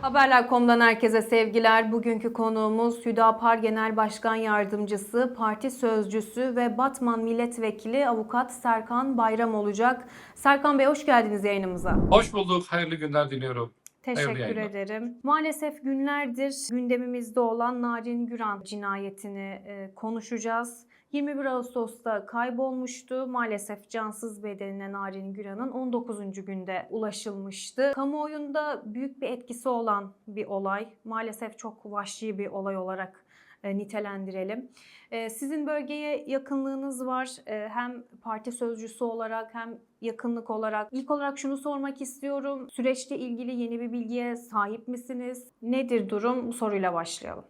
Haberler.com'dan herkese sevgiler. Bugünkü konuğumuz Hüdapar Genel Başkan Yardımcısı, Parti Sözcüsü ve Batman Milletvekili Avukat Serkan Bayram olacak. Serkan Bey hoş geldiniz yayınımıza. Hoş bulduk. Hayırlı günler diliyorum. Teşekkür ederim. Maalesef günlerdir gündemimizde olan Narin Güran cinayetini e, konuşacağız. 21 Ağustos'ta kaybolmuştu. Maalesef cansız bedenine Narin Güran'ın 19. günde ulaşılmıştı. Kamuoyunda büyük bir etkisi olan bir olay. Maalesef çok vahşi bir olay olarak e, nitelendirelim. E, Sizin bölgeye yakınlığınız var. E, Hem parti sözcüsü olarak hem yakınlık olarak. İlk olarak şunu sormak istiyorum. Süreçle ilgili yeni bir bilgiye sahip misiniz? Nedir durum? Bu soruyla başlayalım.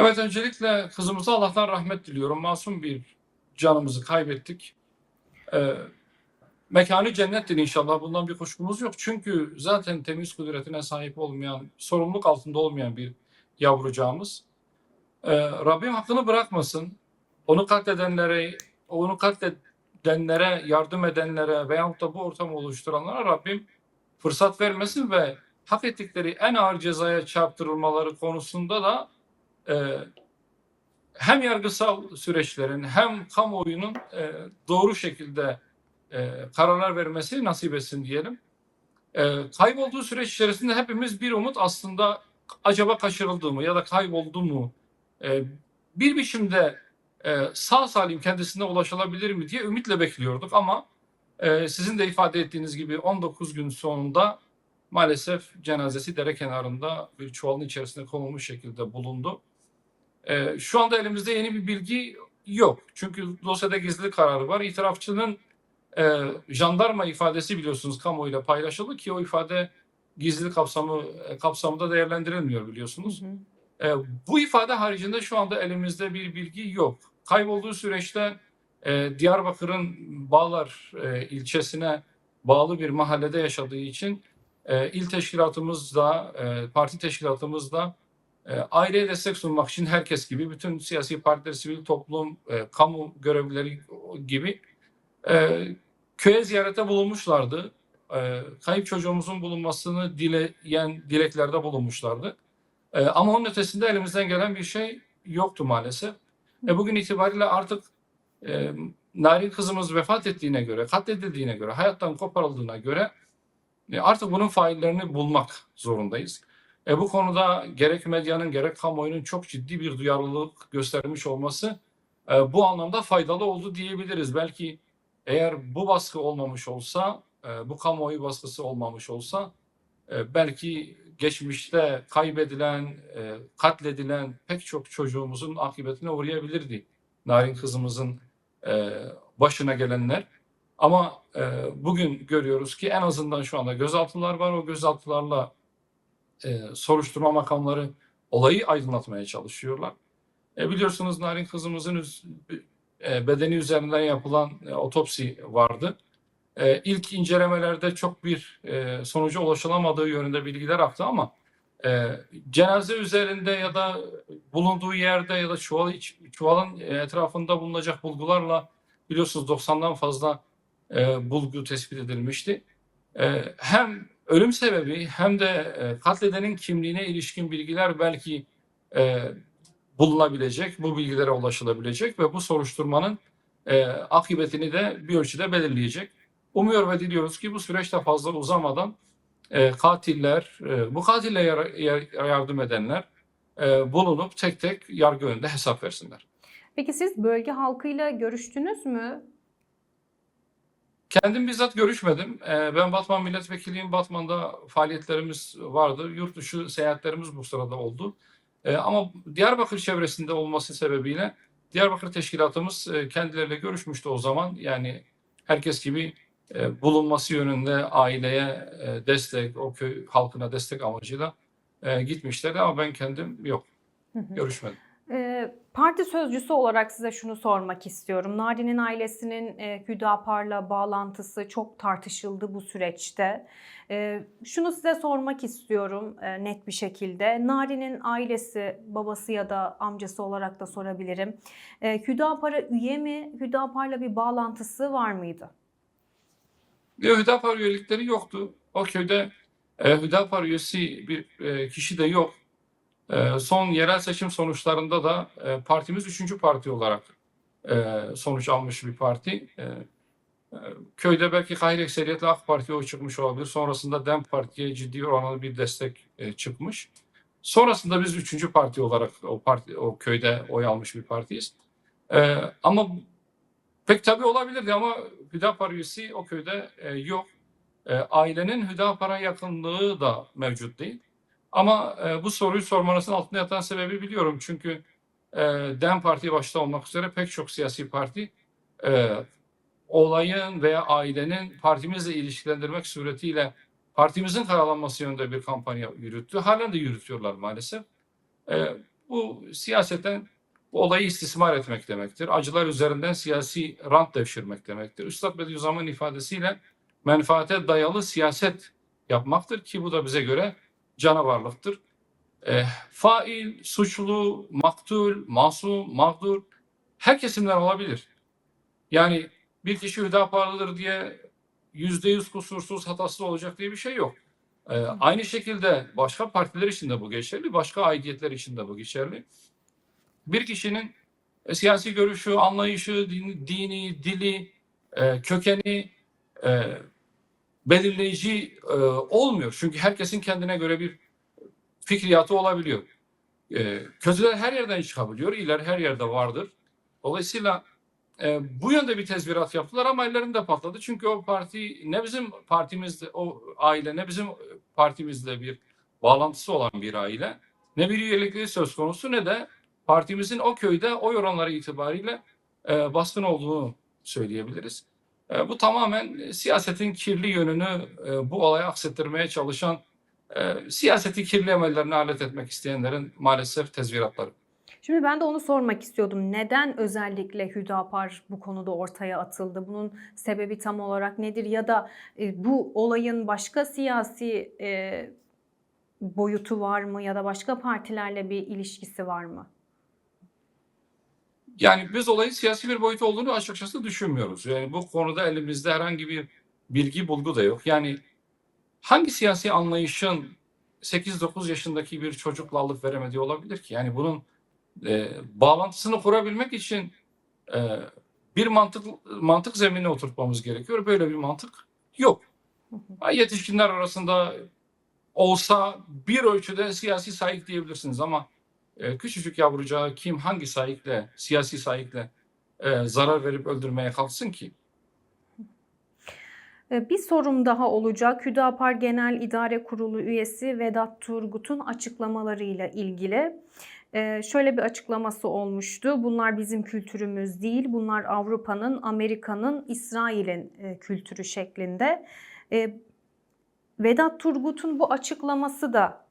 Evet öncelikle kızımıza Allah'tan rahmet diliyorum. Masum bir canımızı kaybettik. Ee, mekanı cennettir inşallah. Bundan bir kuşkumuz yok. Çünkü zaten temiz kudretine sahip olmayan, sorumluluk altında olmayan bir yavrucağımız. Ee, Rabbim hakkını bırakmasın. Onu katledenlere, onu katledenlere, yardım edenlere veyahut da bu ortamı oluşturanlara Rabbim fırsat vermesin ve hak ettikleri en ağır cezaya çarptırılmaları konusunda da hem yargısal süreçlerin hem kamuoyunun e, doğru şekilde e, kararlar vermesi nasip etsin diyelim. E, kaybolduğu süreç içerisinde hepimiz bir umut aslında acaba kaçırıldı mı ya da kayboldu mu? Bir biçimde sağ salim kendisine ulaşılabilir mi diye ümitle bekliyorduk ama sizin de ifade ettiğiniz gibi 19 gün sonunda maalesef cenazesi dere kenarında bir çuvalın içerisine konulmuş şekilde bulundu. Ee, şu anda elimizde yeni bir bilgi yok. Çünkü dosyada gizlilik kararı var. İtirafçının e, jandarma ifadesi biliyorsunuz kamuoyuyla paylaşıldı ki o ifade gizlilik kapsamı e, kapsamında değerlendirilmiyor biliyorsunuz. E, bu ifade haricinde şu anda elimizde bir bilgi yok. Kaybolduğu süreçte e, Diyarbakır'ın Bağlar e, ilçesine bağlı bir mahallede yaşadığı için e, il teşkilatımızda, e, parti teşkilatımızda e, aileye destek sunmak için herkes gibi bütün siyasi partiler, sivil toplum, e, kamu görevlileri gibi e, köye ziyarete bulunmuşlardı. E, kayıp çocuğumuzun bulunmasını dileyen dileklerde bulunmuşlardı. Ama onun ötesinde elimizden gelen bir şey yoktu maalesef. E, bugün itibariyle artık e, Narin kızımız vefat ettiğine göre, katledildiğine göre, hayattan koparıldığına göre e, artık bunun faillerini bulmak zorundayız. E, bu konuda gerek medyanın gerek kamuoyunun çok ciddi bir duyarlılık göstermiş olması e, bu anlamda faydalı oldu diyebiliriz. Belki eğer bu baskı olmamış olsa, e, bu kamuoyu baskısı olmamış olsa e, belki geçmişte kaybedilen, e, katledilen pek çok çocuğumuzun akıbetine uğrayabilirdi. Narin kızımızın e, başına gelenler. Ama e, bugün görüyoruz ki en azından şu anda gözaltılar var. O gözaltılarla e, soruşturma makamları olayı aydınlatmaya çalışıyorlar. E, biliyorsunuz Narin kızımızın e, bedeni üzerinden yapılan e, otopsi vardı. E, ilk incelemelerde çok bir e, sonuca ulaşılamadığı yönünde bilgiler aktı ama e, cenaze üzerinde ya da bulunduğu yerde ya da çuval çuvalın etrafında bulunacak bulgularla biliyorsunuz 90'dan fazla e, bulgu tespit edilmişti. E, hem ölüm sebebi hem de e, katledenin kimliğine ilişkin bilgiler belki e, bulunabilecek, bu bilgilere ulaşılabilecek ve bu soruşturmanın e, akıbetini de bir ölçüde belirleyecek. Umuyor ve diliyoruz ki bu süreçte fazla uzamadan e, katiller, e, bu katille yar- yar- yardım edenler e, bulunup tek tek yargı önünde hesap versinler. Peki siz bölge halkıyla görüştünüz mü? Kendim bizzat görüşmedim. Ee, Ben Batman milletvekiliyim. Batman'da faaliyetlerimiz vardı. Yurt dışı seyahatlerimiz bu sırada oldu. Ee, Ama Diyarbakır çevresinde olması sebebiyle Diyarbakır teşkilatımız e, kendileriyle görüşmüştü o zaman. Yani herkes gibi e, bulunması yönünde aileye e, destek, o köy halkına destek amacıyla gitmişlerdi ama ben kendim yok, görüşmedim. Parti sözcüsü olarak size şunu sormak istiyorum. Narin'in ailesinin e, Hüdapar'la bağlantısı çok tartışıldı bu süreçte. Ee, şunu size sormak istiyorum e, net bir şekilde. Narin'in ailesi, babası ya da amcası olarak da sorabilirim. E, Hüdapar'a üye mi? Hüdapar'la bir bağlantısı var mıydı? Ve Hüdapar üyelikleri yoktu. O köyde E, Hüdapar üyesi bir e, kişi de yok. E, son yerel seçim sonuçlarında da e, partimiz üçüncü parti olarak e, sonuç almış bir parti. E, köyde belki hayır ekseriyetle AK Parti'ye oy çıkmış olabilir. Sonrasında DEM Parti'ye ciddi oranlı bir destek çıkmış. Sonrasında biz üçüncü parti olarak o parti o köyde oy almış bir partiyiz. Ama pek tabii olabilirdi ama Hüdapar üyesi o köyde yok. Ailenin Hüdapar'a yakınlığı da mevcut değil. Ama e, bu soruyu sormanızın altında yatan sebebi biliyorum. Çünkü e, DEM Parti başta olmak üzere pek çok siyasi parti e, olayın veya ailenin partimizle ilişkilendirmek suretiyle partimizin karalanması yönünde bir kampanya yürüttü. Halen de yürütüyorlar maalesef. E, bu siyaseten bu olayı istismar etmek demektir. Acılar üzerinden siyasi rant devşirmek demektir. Üstad Bediüzzaman'ın ifadesiyle menfaate dayalı siyaset yapmaktır ki bu da bize göre canavarlıktır. E, fail, suçlu, maktul, masum, mağdur her kesimden olabilir. Yani bir kişi Hüdaparlıdır diye yüzde yüz kusursuz hatasız olacak diye bir şey yok. E, aynı şekilde başka partiler için de bu geçerli, başka aidiyetler için de bu geçerli. Bir kişinin e, siyasi görüşü, anlayışı, dini, dini dili, e, kökeni e, belirleyici e, olmuyor. Çünkü herkesin kendine göre bir fikriyatı olabiliyor. E, kötüler her yerden çıkabiliyor, iyiler her yerde vardır. Dolayısıyla e, bu yönde bir tezvirat yaptılar ama ellerinde patladı. Çünkü o parti ne bizim partimizde, o aile ne bizim partimizle bir bağlantısı olan bir aile, ne bir üyelikleri söz konusu ne de partimizin o köyde oy oranları itibariyle e, baskın olduğunu söyleyebiliriz. E, bu tamamen e, siyasetin kirli yönünü e, bu olaya aksettirmeye çalışan, siyaseti kirli emellerine alet etmek isteyenlerin maalesef tezviratları. Şimdi ben de onu sormak istiyordum. Neden özellikle Hüdapar bu konuda ortaya atıldı? Bunun sebebi tam olarak nedir? Ya da bu olayın başka siyasi boyutu var mı? Ya da başka partilerle bir ilişkisi var mı? Yani biz olayın siyasi bir boyutu olduğunu açıkçası düşünmüyoruz. Yani bu konuda elimizde herhangi bir bilgi bulgu da yok. Yani hangi siyasi anlayışın 8-9 yaşındaki bir çocukla alıp veremediği olabilir ki? Yani bunun e, bağlantısını kurabilmek için e, bir mantık mantık zeminine oturtmamız gerekiyor. Böyle bir mantık yok. Yetişkinler arasında olsa bir ölçüde siyasi sahip diyebilirsiniz ama e, küçücük yavrucağa kim hangi sahikle, siyasi sahikle e, zarar verip öldürmeye kalksın ki? E, Bir sorum daha olacak. Hüdapar Genel İdare Kurulu üyesi Vedat Turgut'un açıklamalarıyla ilgili. E, Şöyle bir açıklaması olmuştu. Bunlar bizim kültürümüz değil. Bunlar Avrupa'nın, Amerika'nın, İsrail'in e, kültürü şeklinde. E, Vedat Turgut'un bu açıklaması da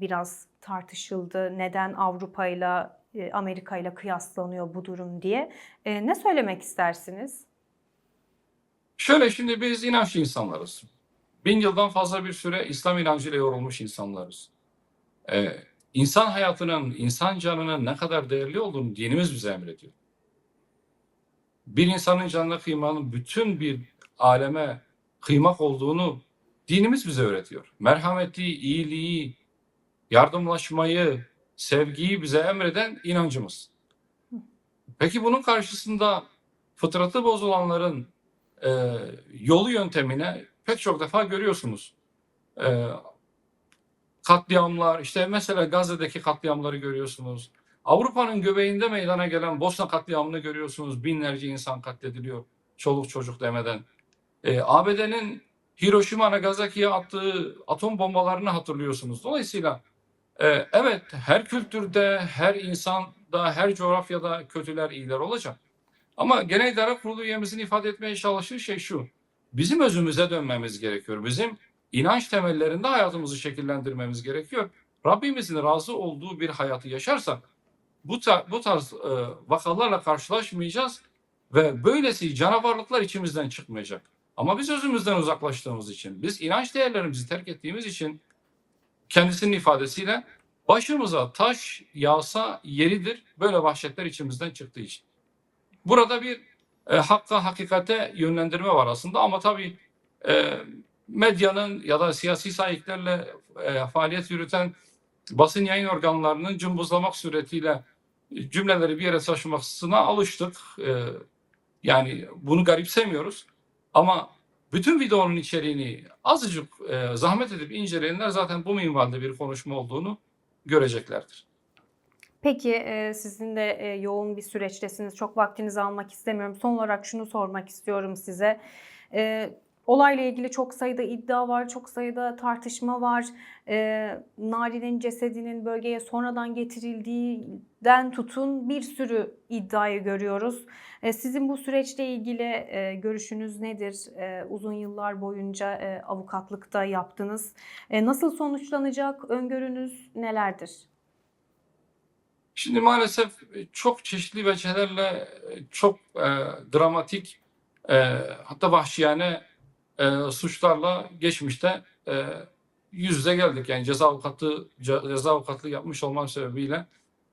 biraz tartışıldı. Neden Avrupa ile Amerika ile kıyaslanıyor bu durum diye. E, Ne söylemek istersiniz? Şöyle şimdi biz inançlı insanlarız. Bin yıldan fazla bir süre İslam inancıyla yorulmuş insanlarız. Ee, insan hayatının, insan canının ne kadar değerli olduğunu dinimiz bize emrediyor. Bir insanın canına kıymanın bütün bir aleme kıymak olduğunu dinimiz bize öğretiyor. Merhameti, iyiliği, yardımlaşmayı, sevgiyi bize emreden inancımız. Peki bunun karşısında fıtratı bozulanların e, yolu yöntemine pek çok defa görüyorsunuz. E, katliamlar, işte mesela Gazze'deki katliamları görüyorsunuz. Avrupa'nın göbeğinde meydana gelen Bosna katliamını görüyorsunuz. Binlerce insan katlediliyor. Çoluk çocuk demeden. E, ABD'nin Hiroşima Nagasaki'ye attığı atom bombalarını hatırlıyorsunuz. Dolayısıyla evet her kültürde, her insanda, her coğrafyada kötüler, iyiler olacak. Ama Genel İdare Kurulu üyemizin ifade etmeye çalıştığı şey şu. Bizim özümüze dönmemiz gerekiyor. Bizim inanç temellerinde hayatımızı şekillendirmemiz gerekiyor. Rabbimizin razı olduğu bir hayatı yaşarsak bu, ta- bu tarz e, vakalarla karşılaşmayacağız ve böylesi canavarlıklar içimizden çıkmayacak. Ama biz özümüzden uzaklaştığımız için, biz inanç değerlerimizi terk ettiğimiz için kendisinin ifadesiyle başımıza taş yağsa yeridir böyle vahşetler içimizden çıktığı için. Burada bir e, hakka, hakikate yönlendirme var aslında ama tabii e, medyanın ya da siyasi sahiplerle e, faaliyet yürüten basın yayın organlarının cımbızlamak suretiyle cümleleri bir yere taşımasına alıştık. E, yani bunu garipsemiyoruz. Ama bütün videonun içeriğini azıcık e, zahmet edip inceleyenler zaten bu minvalde bir konuşma olduğunu göreceklerdir. Peki e, sizin de e, yoğun bir süreçtesiniz. Çok vaktinizi almak istemiyorum. Son olarak şunu sormak istiyorum size. E, Olayla ilgili çok sayıda iddia var, çok sayıda tartışma var. Nari'nin cesedinin bölgeye sonradan getirildiğinden tutun bir sürü iddiayı görüyoruz. E, sizin bu süreçle ilgili e, görüşünüz nedir? E, uzun yıllar boyunca avukatlıkta yaptınız. Nasıl sonuçlanacak? Öngörünüz nelerdir? Şimdi maalesef çok çeşitli vecelerle çok e, dramatik e, hatta vahşiyane e, suçlarla geçmişte e, yüz yüze geldik. Yani ceza avukatı ceza avukatlığı yapmış olmam sebebiyle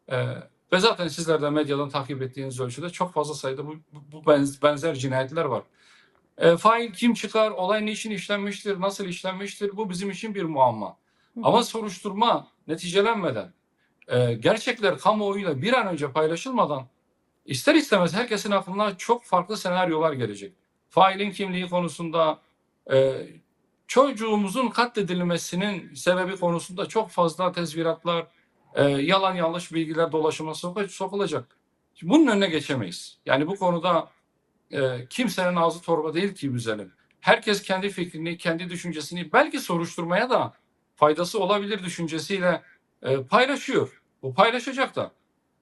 e, ve zaten sizler de medyadan takip ettiğiniz ölçüde çok fazla sayıda bu, bu benz- benzer cinayetler var. E, fail kim çıkar, olay niçin işlenmiştir, nasıl işlenmiştir bu bizim için bir muamma. Ama soruşturma neticelenmeden, e, gerçekler kamuoyuyla bir an önce paylaşılmadan ister istemez herkesin aklına çok farklı senaryolar gelecek. Failin kimliği konusunda, e, çocuğumuzun katledilmesinin sebebi konusunda çok fazla tezviratlar, e, yalan yanlış bilgiler dolaşıma sok- sokulacak. Şimdi bunun önüne geçemeyiz. Yani bu konuda e, kimsenin ağzı torba değil ki güzelim. Herkes kendi fikrini, kendi düşüncesini belki soruşturmaya da faydası olabilir düşüncesiyle e, paylaşıyor. Bu paylaşacak da.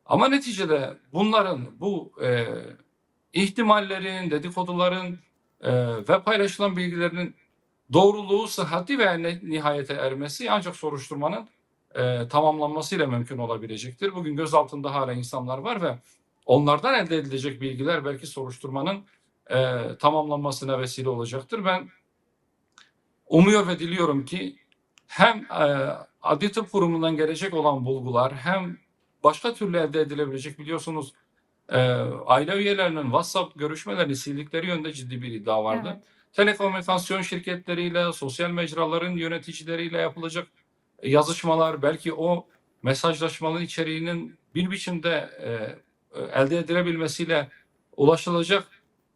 Ama neticede bunların bu e, ihtimallerin, dedikoduların e, ve paylaşılan bilgilerin doğruluğu, sıhhati ve nihayete ermesi ancak soruşturmanın e, tamamlanmasıyla mümkün olabilecektir. Bugün gözaltında hala insanlar var ve onlardan elde edilecek bilgiler belki soruşturmanın e, tamamlanmasına vesile olacaktır. Ben umuyor ve diliyorum ki hem e, Adli Tıp Kurumu'ndan gelecek olan bulgular hem başka türlü elde edilebilecek biliyorsunuz e, aile üyelerinin WhatsApp görüşmelerini sildikleri yönde ciddi bir iddia vardı. Evet. Telekomünikasyon şirketleriyle, sosyal mecraların yöneticileriyle yapılacak yazışmalar, belki o mesajlaşmaların içeriğinin bir biçimde e, e, elde edilebilmesiyle ulaşılacak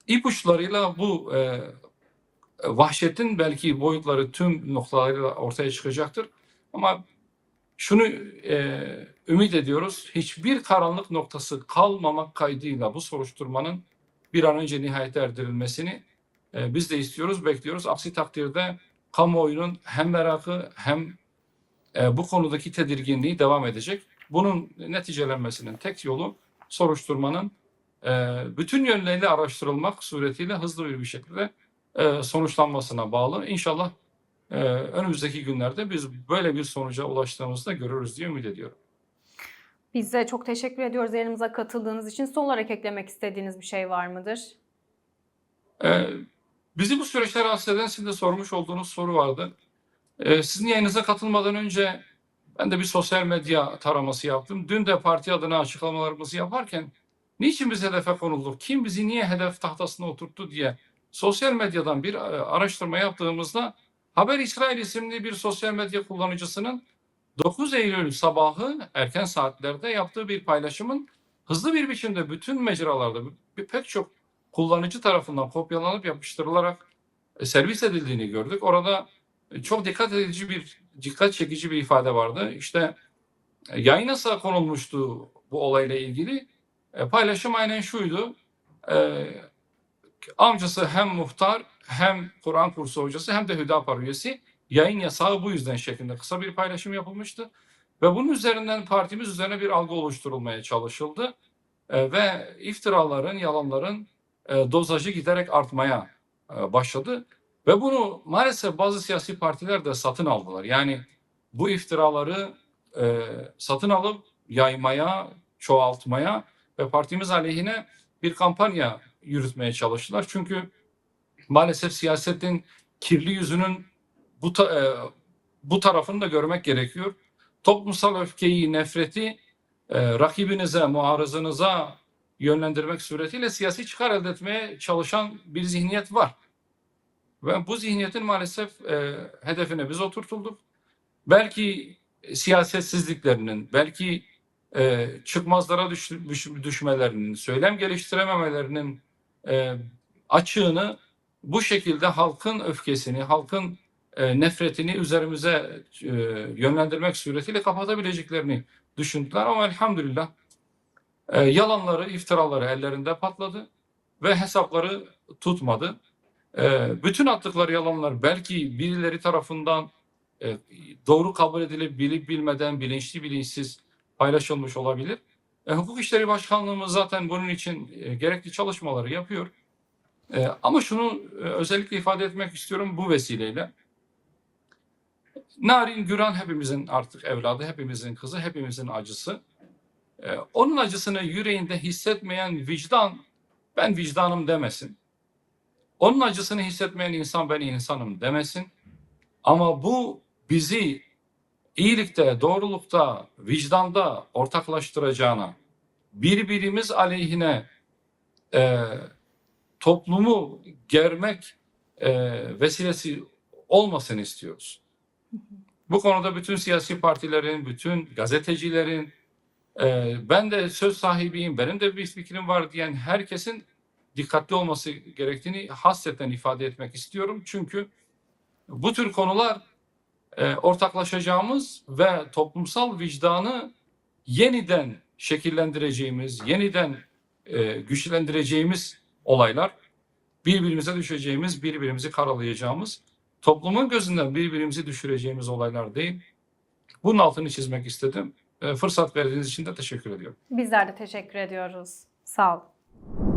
ipuçlarıyla bu e, vahşetin belki boyutları tüm noktalarıyla ortaya çıkacaktır. Ama şunu e, ümit ediyoruz, hiçbir karanlık noktası kalmamak kaydıyla bu soruşturmanın bir an önce nihayete erdirilmesini e, biz de istiyoruz, bekliyoruz. Aksi takdirde kamuoyunun hem merakı hem e, bu konudaki tedirginliği devam edecek. Bunun neticelenmesinin tek yolu soruşturmanın e, bütün yönleriyle araştırılmak suretiyle hızlı bir şekilde e, sonuçlanmasına bağlı. İnşallah e, önümüzdeki günlerde biz böyle bir sonuca ulaştığımızda görürüz diye ümit ediyorum. Biz de çok teşekkür ediyoruz yayınımıza katıldığınız için. Son olarak eklemek istediğiniz bir şey var mıdır? Ee, bizi bu süreçte rahatsız eden sizin de sormuş olduğunuz soru vardı. Ee, sizin yayınıza katılmadan önce ben de bir sosyal medya taraması yaptım. Dün de parti adına açıklamalarımızı yaparken niçin biz hedefe konulduk, kim bizi niye hedef tahtasına oturttu diye sosyal medyadan bir e, araştırma yaptığımızda Haber İsrail isimli bir sosyal medya kullanıcısının 9 Eylül sabahı erken saatlerde yaptığı bir paylaşımın hızlı bir biçimde bütün mecralarda bir, pek çok kullanıcı tarafından kopyalanıp yapıştırılarak e, servis edildiğini gördük. Orada çok dikkat edici bir dikkat çekici bir ifade vardı. İşte e, yayına sağ konulmuştu bu olayla ilgili. E, paylaşım aynen şuydu. E, amcası hem muhtar hem Kur'an kursu hocası hem de Hüdapar üyesi yayın yasağı bu yüzden şeklinde kısa bir paylaşım yapılmıştı. Ve bunun üzerinden partimiz üzerine bir algı oluşturulmaya çalışıldı. E, ve iftiraların, yalanların e, dozajı giderek artmaya e, başladı. Ve bunu maalesef bazı siyasi partiler de satın aldılar. Yani bu iftiraları e, satın alıp yaymaya, çoğaltmaya ve partimiz aleyhine bir kampanya yürütmeye çalıştılar. Çünkü maalesef siyasetin kirli yüzünün bu ta- e, bu tarafını da görmek gerekiyor. Toplumsal öfkeyi, nefreti e, rakibinize, muarızınıza yönlendirmek suretiyle siyasi çıkar elde etmeye çalışan bir zihniyet var. Ve bu zihniyetin maalesef e, hedefine biz oturtulduk. Belki siyasetsizliklerinin, belki e, çıkmazlara düş, düş- düşmelerinin, söylem geliştirememelerinin e, açığını bu şekilde halkın öfkesini, halkın e, nefretini üzerimize e, yönlendirmek suretiyle kapatabileceklerini düşündüler ama elhamdülillah e, yalanları, iftiraları ellerinde patladı ve hesapları tutmadı. E, bütün attıkları yalanlar belki birileri tarafından e, doğru kabul edilip bilip bilmeden, bilinçli bilinçsiz paylaşılmış olabilir. E, Hukuk İşleri Başkanlığımız zaten bunun için e, gerekli çalışmaları yapıyor. Ama şunu özellikle ifade etmek istiyorum bu vesileyle. Narin Güran hepimizin artık evladı, hepimizin kızı, hepimizin acısı. Onun acısını yüreğinde hissetmeyen vicdan, ben vicdanım demesin. Onun acısını hissetmeyen insan ben insanım demesin. Ama bu bizi iyilikte, doğrulukta, vicdanda ortaklaştıracağına, birbirimiz aleyhine e, toplumu germek e, vesilesi olmasını istiyoruz. Bu konuda bütün siyasi partilerin, bütün gazetecilerin, e, ben de söz sahibiyim, benim de bir fikrim var diyen herkesin dikkatli olması gerektiğini hasreten ifade etmek istiyorum. Çünkü bu tür konular e, ortaklaşacağımız ve toplumsal vicdanı yeniden şekillendireceğimiz, yeniden e, güçlendireceğimiz olaylar. Birbirimize düşeceğimiz, birbirimizi karalayacağımız, toplumun gözünden birbirimizi düşüreceğimiz olaylar değil. Bunun altını çizmek istedim. E, fırsat verdiğiniz için de teşekkür ediyorum. Bizler de teşekkür ediyoruz. Sağ olun.